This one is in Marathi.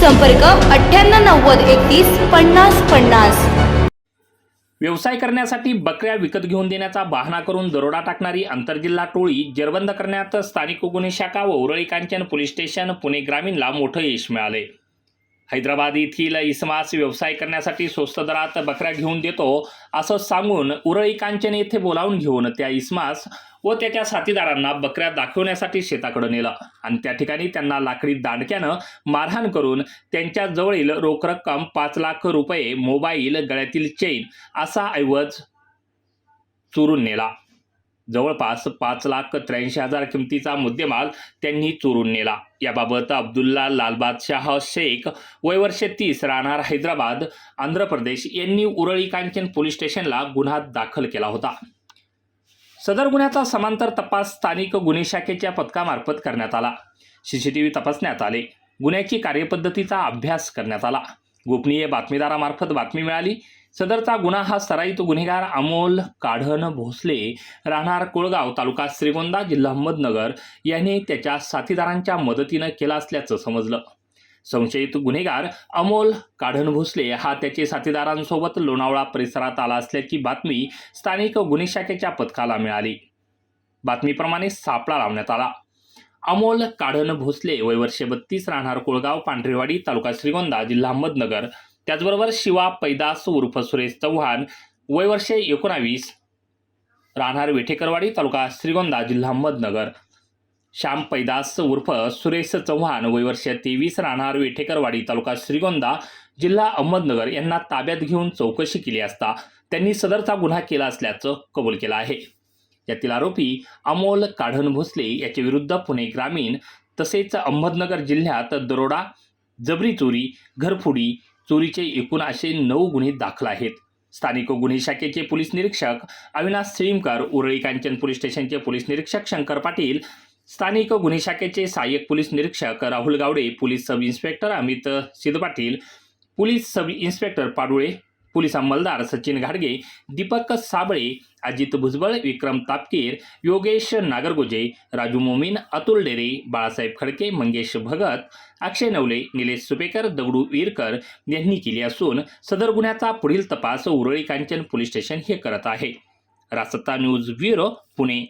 संपर्क अठ्ठ्याण्णव नव्वद एकतीस पन्नास पन्नास. व्यवसाय करण्यासाठी बकऱ्या विकत घेऊन देण्याचा बहाणा करून दरोडा टाकणारी आंतरजिल्हा टोळी जेरबंद करण्यात स्थानिक गुन्हे शाखा व उरळी कांचन पोलीस स्टेशन पुणे ग्रामीणला मोठं यश मिळाले. हैदराबाद येथील इसमास व्यवसाय करण्यासाठी स्वस्त दरात बकऱ्या घेऊन देतो असं सांगून उरळी कांचन येथे बोलावून घेऊन त्या इसमास व त्याच्या साथीदारांना बकऱ्या दाखवण्यासाठी शेताकडे नेलं. आणि त्या ठिकाणी त्यांना लाकडी दांडक्यानं मारहाण करून त्यांच्या जवळील रोख रक्कम पाच लाख रुपये मोबाईल गळ्यातील चेन असा ऐवज चोरून नेला. जवळपास पाच लाख त्र्याऐंशी हजार किमतीचा मुद्देमाल त्यांनी चोरून नेला. याबाबत अब्दुल्ला लालबादशाह शेख वयवर्ष तीस राहणार हैदराबाद आंध्र प्रदेश यांनी उरळी कांचन पोलीस स्टेशनला गुन्हा दाखल केला होता. सदर गुन्ह्याचा समांतर तपास स्थानिक गुन्हे शाखेच्या पथकामार्फत करण्यात आला. सीसीटीव्ही तपासण्यात आले. गुन्ह्याची कार्यपद्धतीचा अभ्यास करण्यात आला. गोपनीय बातमीदारामार्फत बातमी मिळाली. सदरचा गुन्हा हा सराईत गुन्हेगार अमोल काढण भोसले राहणार कोळगाव तालुका श्रीगोंदा जिल्हा अहमदनगर यांनी त्याच्या साथीदारांच्या मदतीनं केला असल्याचं समजलं. संशयित गुन्हेगार अमोल काढण भोसले हा त्याचे साथीदारांसोबत लोणावळा परिसरात आला असल्याची बातमी स्थानिक गुन्हे शाखेच्या पथकाला मिळाली. बातमीप्रमाणे सापळा लावण्यात आला. अमोल काढण भोसले वय वर्षे बत्तीस राहणार कोळगाव पांढरेवाडी तालुका श्रीगोंदा जिल्हा अहमदनगर. त्याचबरोबर शिवा पैदास उर्फ सुरेश चव्हाण वय वर्षे एकोणावीस राहणार विठेकरवाडी तालुका श्रीगोंदा जिल्हा अहमदनगर. श्याम पैदास उर्फ सुरेश चव्हाण वय वर्ष तेवीस राहणार विठेकरवाडी तालुका श्रीगोंदा जिल्हा अहमदनगर यांना ताब्यात घेऊन चौकशी केली असता त्यांनी सदरचा गुन्हा केला असल्याचं कबूल केलं आहे. यातील आरोपी अमोल काढण भोसले याच्या विरुद्ध पुणे ग्रामीण तसेच अहमदनगर जिल्ह्यात दरोडा जबरी चोरी घरफोडी चोरीचे एकूण असे नऊ गुन्हे दाखल आहेत. स्थानिक गुन्हे शाखेचे पोलीस निरीक्षक अविनाश श्रीमकर उरळी कांचन पोलीस स्टेशनचे पोलीस निरीक्षक शंकर पाटील स्थानिक गुन्हे शाखेचे सहाय्यक पोलीस निरीक्षक Rahul Gawade police sub inspector Amit Siddhpatil police sub inspector Padule police अंमलदार Sachin घाडगे दीपक साबळे अजित भुजबळ विक्रम तापकीर योगेश नागरगोजे राजू मोमीन अतुल डेरे बाळासाहेब खडके मंगेश भगत अक्षय नवले निलेश सुपेकर दगडू वीरकर यांनी केली असून सदर गुन्ह्याचा पुढील तपास उरळी कांचन पोलीस स्टेशन हे करत आहे. रासत्ता न्यूज ब्युरो पुणे.